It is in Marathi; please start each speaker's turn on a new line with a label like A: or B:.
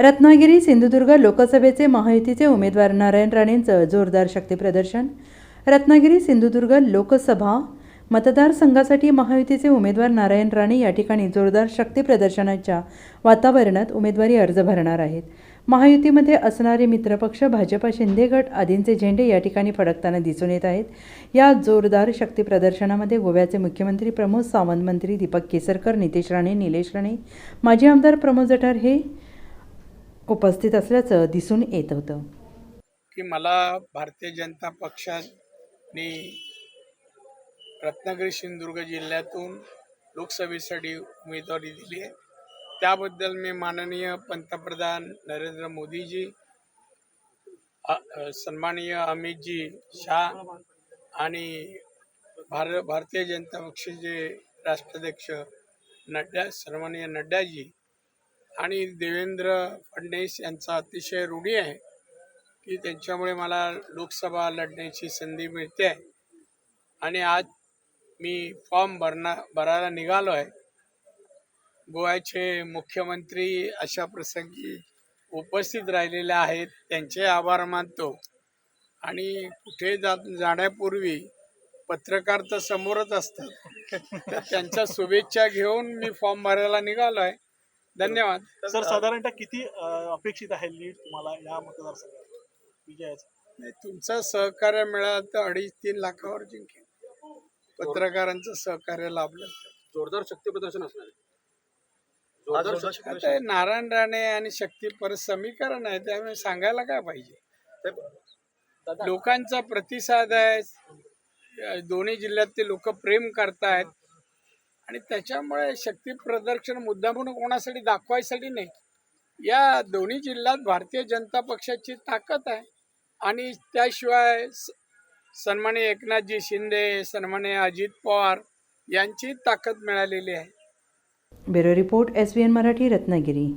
A: रत्नागिरी सिंधुदुर्ग लोकसभेचे महायुतीचे उमेदवार नारायण राणेंचं जोरदार शक्तीप्रदर्शन रत्नागिरी सिंधुदुर्ग लोकसभा मतदारसंघासाठी महायुतीचे उमेदवार नारायण राणे या ठिकाणी जोरदार शक्तीप्रदर्शनाच्या वातावरणात उमेदवारी अर्ज भरणार आहेत. महायुतीमध्ये असणारे मित्रपक्ष भाजपा शिंदे गट आदींचे झेंडे या ठिकाणी फडकताना दिसून येत आहेत. या जोरदार शक्तीप्रदर्शनामध्ये गोव्याचे मुख्यमंत्री प्रमोद सावंत मंत्री दीपक केसरकर नितेश राणे निलेश राणे माजी आमदार प्रमोद जठार हे उपस्थित असल्याचं दिसून येत होतं.
B: की मला भारतीय जनता पक्षाने रत्नागिरी सिंधुदुर्ग जिल्ह्यातून लोकसभेसाठी उमेदवारी दिली आहे. त्याबद्दल मी माननीय पंतप्रधान नरेंद्र मोदीजी सन्माननीय अमितजी शाह आणि भार भारतीय जनता पक्षाचे राष्ट्राध्यक्ष नड्डा सन्माननीय नड्डाजी आणि देवेंद्र फडणवीस यांचा अतिशय रूढी आहे की त्यांच्यामुळे मला लोकसभा लढण्याची संधी मिळते आहे. आणि आज मी फॉर्म भरणा भरायला निघालो आहे. गोव्याचे मुख्यमंत्री अशा प्रसंगी उपस्थित राहिलेले आहेत त्यांचे आभार मानतो. आणि कुठे जा जाण्यापूर्वी पत्रकार तर समोरच असतात. तर त्यांच्या शुभेच्छा घेऊन मी फॉर्म भरायला निघालो आहे. धन्यवाद.
C: सर साधारणतः किती अपेक्षित आहे लीड तुम्हाला या मतदारसंघात? विजयाचं.
B: नाही, तुमचं सहकार्य मिळालं तर अडीच तीन लाखावर जिंकेल पत्रकारांचं सहकार्य लाभलं.
D: जोरदार शक्ती प्रदर्शन असणार आहे. जोरदार
C: जोरदार
D: शक्ती
B: आता हे नारायण राणे आणि शक्ती परत समीकरण आहे त्यामुळे सांगायला काय पाहिजे?
D: दादा,
B: लोकांचा प्रतिसाद आहे. दोन्ही जिल्ह्यातले लोक प्रेम करतायत. आणि त्याच्यामुळे शक्ती प्रदर्शन मुद्दा म्हणून कोणासाठी दाखवायसाठी नाही. या दोन्ही जिल्ह्यात भारतीय जनता पक्षाची ताकद आहे. आणि त्याशिवाय स- एकनाथजी शिंदे सन्माने अजित पवार यांची ताकद मिळालेली आहे.
A: Bureau report S B N Marathi Ratnagiri.